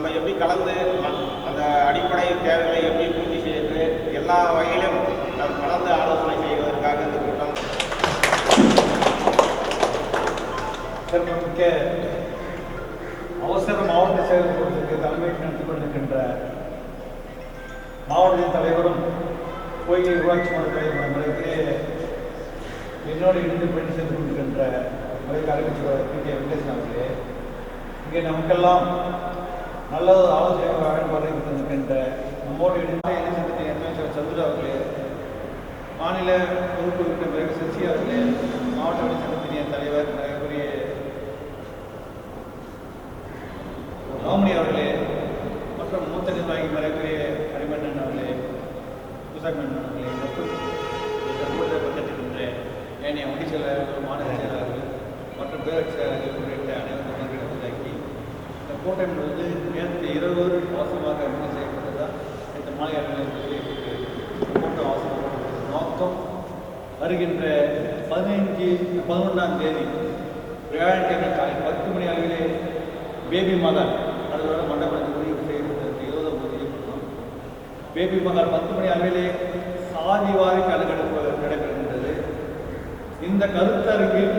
நம்ம எப்படி கலந்து அந்த அடிப்படை தேவைகளை எப்படி பூர்த்தி செய்து எல்லா வகையிலும் நாம் கலந்து ஆலோசனை செய்வதற்காக இந்த கூட்டம். மிக்க அவசர மாவட்ட செயல்படுவதற்கு தலைமை நடத்தி கொண்டிருக்கின்ற மாவட்டத்தின் தலைவரும் கோயில் ஊராட்சி மன்ற தலைவர் முறைக்கு என்னோடு இணைந்து பணி செய்து கொண்டிருக்கின்ற முறைக்கு அறிவிச்சவர் பி கே வெங்கடேசன் அவர்களே இங்கே நமக்கெல்லாம் நல்ல ஒரு ஆலோசனை வழங்குவதை இருக்கின்ற நம்மோடு இணைந்து இணை எம்எல்ஏ அமைச்சர் சந்திர அவர்களே மாநில பொறுப்பு இருக்கின்ற சசி அவர்களே மாவட்ட இணை சங்கத்தின் தலைவர் மரியாதைக்குரிய ராமணி அவர்களே மற்றும் மூத்த நிர்வாகி மறைக்குரிய ஹரிமன்னன் அவர்களே புசாமன் அவர்களே மற்றும் தற்போது கூட்டத்தில் ஏனைய ஒடி செயலாளர்கள் மாநில செயலாளர்கள் மற்றும் பேரரசு செயலாளர்கள் உள்ளிட்ட அனைவரும் கோட்டை கூட்டம் என்பது நேற்று இரவு மோசமாக அறிமுகம் செய்யப்பட்டதால் இந்த மாலை நிலையத்திற்கு கூட்டம் அவசரப்பட்டது நோக்கம் வருகின்ற பதினைஞ்சு பதினொன்றாம் தேதி வியாழக்கிழமை காலை பத்து மணி அளவிலே பேபி மகால் அதோட மண்டபத்தில் முடிவு செய்வதற்கு இருபதாம் தேதி பேபி மகால் பத்து மணி அளவிலே சாதிவாரி கலகெடுப்பு நடைபெறுகின்றது. இந்த கருத்தரங்கில்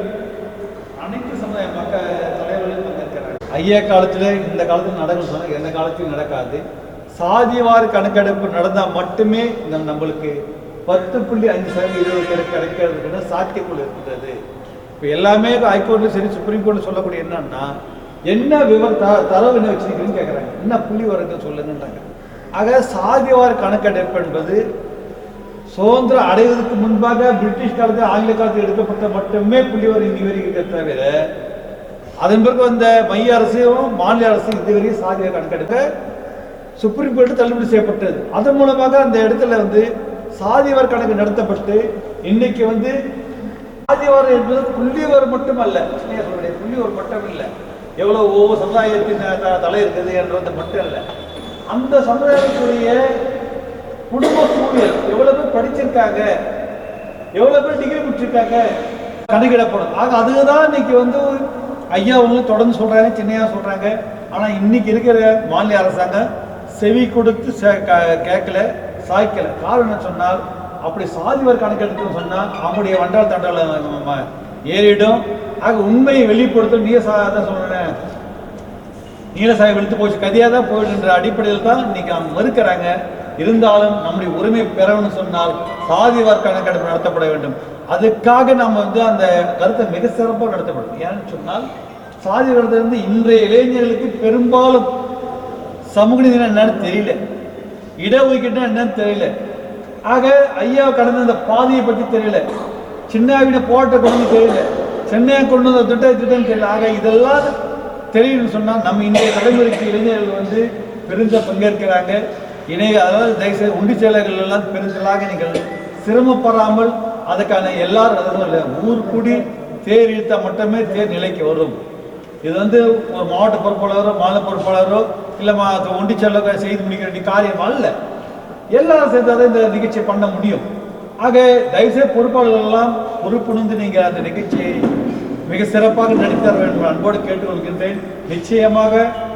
அனைத்து சமுதாய மக்கள் தலைவர்களும் ஐயா காலத்தில் இந்த காலத்தில் நடக்கும் சொன்னால் எந்த காலத்திலும் நடக்காது. சாதிவார் கணக்கெடுப்பு நடந்தால் மட்டுமே இந்த நம்மளுக்கு பத்து புள்ளி அஞ்சு சதவீதம் இருபது பேருக்கு கிடைக்கிறதுக்குன்னு சாத்தியக்குள் இருக்கின்றது. இப்போ எல்லாமே ஹைகோர்ட்லையும் சரி சுப்ரீம் கோர்ட்ல சொல்லக்கூடிய என்னன்னா என்ன விவரம் த தரவு என்ன வச்சிருக்கீங்கன்னு கேட்குறாங்க என்ன புள்ளி வரங்கள் சொல்லுங்கன்றாங்க. ஆக சாதிவார கணக்கெடுப்பு என்பது சுதந்திரம் அடைவதற்கு முன்பாக பிரிட்டிஷ் காலத்தில் ஆங்கில காலத்தில் எடுக்கப்பட்ட மட்டுமே புள்ளிவரம் இனி வரைக்கும் தவிர அதன் பிறகு வந்த மைய அரசும் மாநில அரசும் இதுவரையும் சாதிய கணக்கெடுக்க சுப்ரீம் கோர்ட்டு தள்ளுபடி செய்யப்பட்டது. அதன் மூலமாக அந்த இடத்துல வந்து சாதிவார் கணக்கு நடத்தப்பட்டு இன்னைக்கு வந்து சாதிவாரம் என்பது புள்ளியவர் மட்டுமல்ல இல்லையா சொல்றேன் புள்ளிவர் மட்டும் இல்லை எவ்வளோ ஒவ்வொரு சமுதாயத்தின் த- தலை இருக்குது என்றது மட்டும் இல்லை. அந்த சமுதாயத்துடைய குடும்ப சூழல் எவ்வளோ பேர் படிச்சிருக்காங்க எவ்வளோ பேர் டிகிரி முடிச்சிருக்காங்க கணக்கிடப்படும் ஆக அதுதான் இன்னைக்கு வந்து ஐயா அவங்களும் தொடர்ந்து சொல்றாங்க சின்னையா சொல்றாங்க. ஆனா இன்னைக்கு இருக்கிற மாநில அரசாங்கம் செவி கொடுத்து சே- கேட்கல சாய்க்கல. காரணம் என்ன சொன்னால் அப்படி சாதிவர் கணக்கெடுத்துன்னு சொன்னா அவங்களுடைய வண்டால் தண்டால ஏறிடும். ஆக உண்மையை வெளிப்படுத்த நீ தான் சொல்றேன் நீலசாயம் வெளுத்து போச்சு. கதியாக தான் போயிடுன்ற அடிப்படையில் தான் இன்னைக்கு அவங்க மறுக்கிறாங்க. இருந்தாலும் நம்முடைய உரிமை பெறணும்னு சொன்னால் சாதிவார் கணக்கெடுப்பு நடத்தப்பட வேண்டும். அதுக்காக நம்ம வந்து அந்த கருத்தை மிக சிறப்பாக நடத்தப்படும் ஏன்னு சொன்னால் சாதி வந்து இன்றைய இளைஞர்களுக்கு பெரும்பாலும் சமூக நீதி என்னன்னு தெரியல. இடஒதுக்கீடுனா என்னன்னு தெரியல. ஆக ஐயா கடந்த அந்த பாதையை பற்றி தெரியல. சின்னாவின போட்ட கொண்டு தெரியல. சென்னையை கொண்டு வந்த திட்ட திட்டம் தெரியல. ஆக இதெல்லாம் தெரியும்னு சொன்னால் நம்ம இன்றைய தலைமுறைக்கு இளைஞர்கள் வந்து பெருந்த பங்கேற்கிறாங்க. இணைய அதாவது தயவுசெய்து உண்டி செயலர்கள் எல்லாம் பெருந்தலாக நீங்கள் சிரமப்படாமல் அதுக்கான எல்லாரும் அதுவும் இல்லை ஊர் கூடி தேர் இழுத்தால் மட்டுமே தேர் நிலைக்கு வரும். இது வந்து ஒரு மாவட்ட பொறுப்பாளரோ மாநில பொறுப்பாளரோ இல்லை மா ஒண்டி செல்ல செய்து முடிக்க வேண்டிய காரியம் அல்ல. எல்லாரும் சேர்ந்தாதான் இந்த நிகழ்ச்சியை பண்ண முடியும். ஆக தயவுசெய்து பொறுப்பாளர்கள் எல்லாம் பொறுப்புணர்ந்து நீங்கள் அந்த நிகழ்ச்சியை மிக சிறப்பாக நடித்தர வேண்டும் அன்போடு கேட்டுக்கொள்கின்றேன். நிச்சயமாக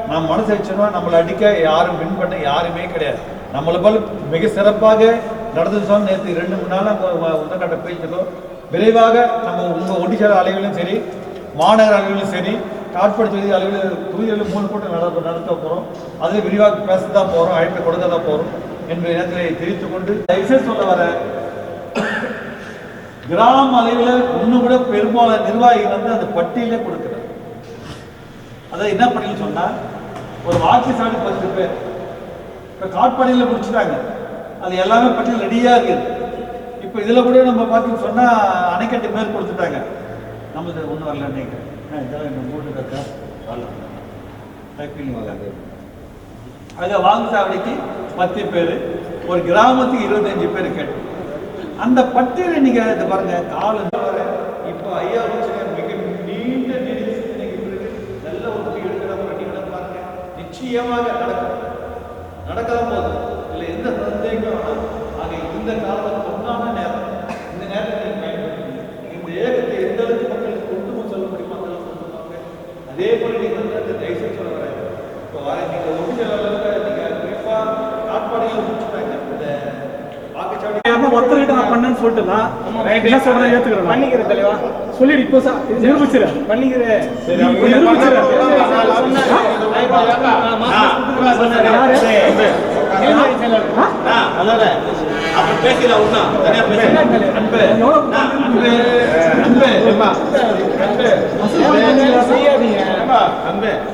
நாம் மனசு வச்சோம்னா நம்மளை அடிக்க யாரும் வின் பண்ண யாருமே கிடையாது. நம்மளை போல மிக சிறப்பாக நடந்து சொன்ன நேற்று ரெண்டு மூணு நாளாக உந்தக்காட்ட பேசிருக்கோம் விரைவாக நம்ம உங்கள் ஒடிசா அளவிலும் சரி மாநகர அளவிலும் சரி காட்பாடு தொகுதி அளவில் தொகுதிகளில் மூணு கூட்டம் நடத்த நடத்த போகிறோம் அதில் விரிவாக பேச தான் போகிறோம் அழைப்பு கொடுக்க தான் போகிறோம் என்ற நேரத்தில் தெரிவித்துக் கொண்டு தயவுசெய்து சொல்ல வர கிராம அளவில் இன்னும் கூட பெரும்பாலான நிர்வாகிகள் வந்து அந்த பட்டியலே கொடுக்குறாங்க அதை என்ன பண்ணி சொன்னா ஒரு வாக்குச்சாவடி பத்து பேர் இப்போ காட்பாடியில் முடிச்சுட்டாங்க. அது எல்லாமே பட்டியல் ரெடியாக இருக்குது இப்போ இதில் கூட நம்ம பார்த்து சொன்னால் அணைக்கட்டு பேர் கொடுத்துட்டாங்க. நம்மளுக்கு ஒன்றும் வரல நீங்கள் இதெல்லாம் இந்த மூணு இருக்கா வரல டைப்பிங் வராது அங்கே பத்து பேர் ஒரு கிராமத்துக்கு இருபத்தஞ்சு பேர் கேட்டு அந்த பட்டியலை நீங்கள் பாருங்கள் பாருங்க? இப்போ ஐயா வச்சுக்க மிக நீண்ட நெடிய சிந்தனைக்கு பிறகு நல்ல ஒரு எடுக்கிற பட்டியலை பாருங்க நிச்சயமாக நடக்கும். நடக்காம போதும் இதுல எந்த சந்தேகம். ஆக இந்த காலம் பொன்னான நேரம். இந்த நேரத்தை நீங்க பயன்படுத்துங்க இந்த ஏகத்தை எந்த அளவுக்கு மக்களுக்கு கொண்டு சொல்ல முடியுமோ அந்த அளவுக்கு போங்க அதே போல நீங்க வந்து அந்த தயவுசெய்து சொல்ல வரேன் இப்போ வர நீங்க ஒடிச்சலில் நீங்கள் குறிப்பாக காட்பாடியில் முடிச்சுட்டாங்க இந்த நான் பண்ணேன்னு சொல்லிட்டுனா. என்ன சொல்றேன் ஏத்துக்கிறேன். பண்ணிக்கிற தலைவா. சொல்லிடு இப்போ சா- இது நிரூபிச்சிரு பண்ணிக்கிற சரி, நீ அவங்க நிரூபிச்சிரு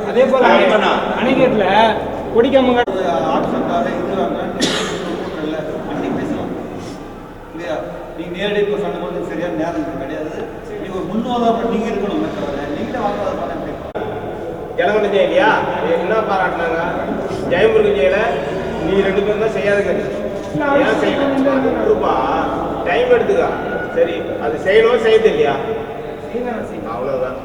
அதே போல அன்பண்ணா. அணைக்கட்டுல கொடிக்காம ஆட்சிக்காக இதுவாங்க இல்லை அன்னைக்கு பேசலாம். இல்லையா? நீங்கள் நேரடி இப்போ சொன்ன போது சரியான நேரம் கிடையாது. நீங்க ஒரு முன்னோதாரம் நீங்கள் இருக்கணும் நீங்களே வாக்காளர் பண்ண ஜனகண்ட ஜெயலியா என்ன பாராட்டினாங்க? ஜெயமுருகன் ஜெயில? நீ ரெண்டு பேரும் தான் செய்யாதுங்க. ஏன் செய்யணும் கொடுப்பா டைம் எடுத்துக்கா. சரி அது செய்யணும் செய்யுது இல்லையா அவ்வளவுதான்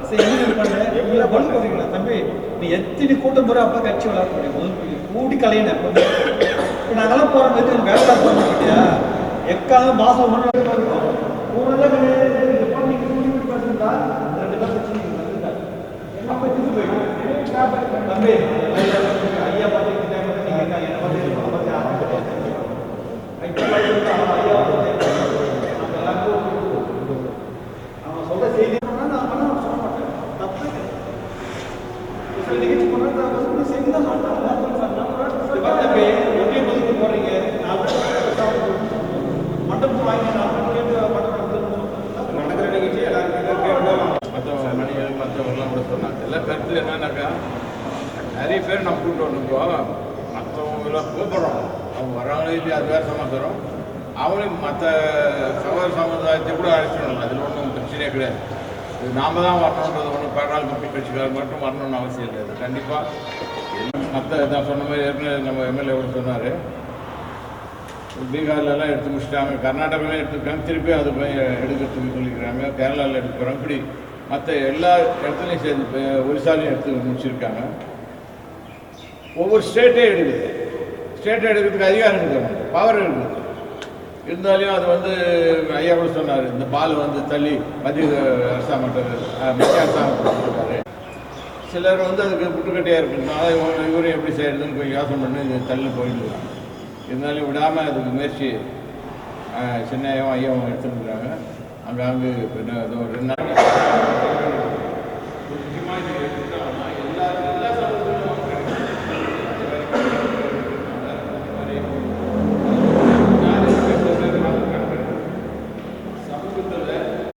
தம்பி நீ எத்தனை கூட்டம் போற? அப்பா கட்சி விளாட முடியும் முதல் கூடி கலையின இப்போ நாங்கெல்லாம் போற வேலை போக மாட்டியா எக்காலம் ஒன்று மற்றவங்கலாம் கூட சொன்னாங்க எல்லா கருத்தில் என்னன்னாக்கா நிறைய பேர் நம்ம கூப்பிட்டு வந்துருக்கோம். மற்றவங்கள கூப்பிட்றோம். அவங்க வராங்களே அது வேறு சமாச்சாரம். அவங்களையும் மற்ற சகோதர சமுதாயத்தை கூட அழைச்சிடணும் அதில் ஒன்றும் பிரச்சனையே கிடையாது. இது நாம தான் வரணுன்றது ஒன்றும் பேரால் கட்சி கட்சிக்காரர் மட்டும் வரணும்னு அவசியம் இல்லை. அது கண்டிப்பாக மற்ற நான் சொன்ன மாதிரி ஏற்கனவே நம்ம எம்எல்ஏ கூட சொன்னார். பீகார்லலாம் எடுத்து முடிச்சிட்டாங்க. கர்நாடகாவில் எடுத்துருக்காங்க. திருப்பி அது போய் எடுக்கிறதுக்கு சொல்லிக்கிறாங்க. கேரளாவில் எடுத்துக்கிறோம் இப்படி மற்ற எல்லா இடத்துலையும் சேர்ந்து இப்போ ஒரிசாலையும் எடுத்து முடிச்சிருக்காங்க. ஒவ்வொரு ஸ்டேட்டே எடுக்குது ஸ்டேட்டை எடுக்கிறதுக்கு அதிகாரம் இருக்குது பவர் இருக்குது இருந்தாலும் அது வந்து ஐயாவும் சொன்னார். இந்த பால் வந்து தள்ளி மத்திய அரசாங்கம் மத்திய அரசாங்கம் சிலர் வந்து அதுக்கு புட்டுக்கட்டையாக இருக்குன்னா இவரும் எப்படி செய்யறதுன்னு போய் யோசனை பண்ணி இது தள்ளி போயிடலாம் இருந்தாலும் விடாமல் அதுக்கு முயற்சி சின்னையும் ஐயாவும் எடுத்துருக்குறாங்க. அங்கே அங்கே ஒரு ரெண்டு நாள்.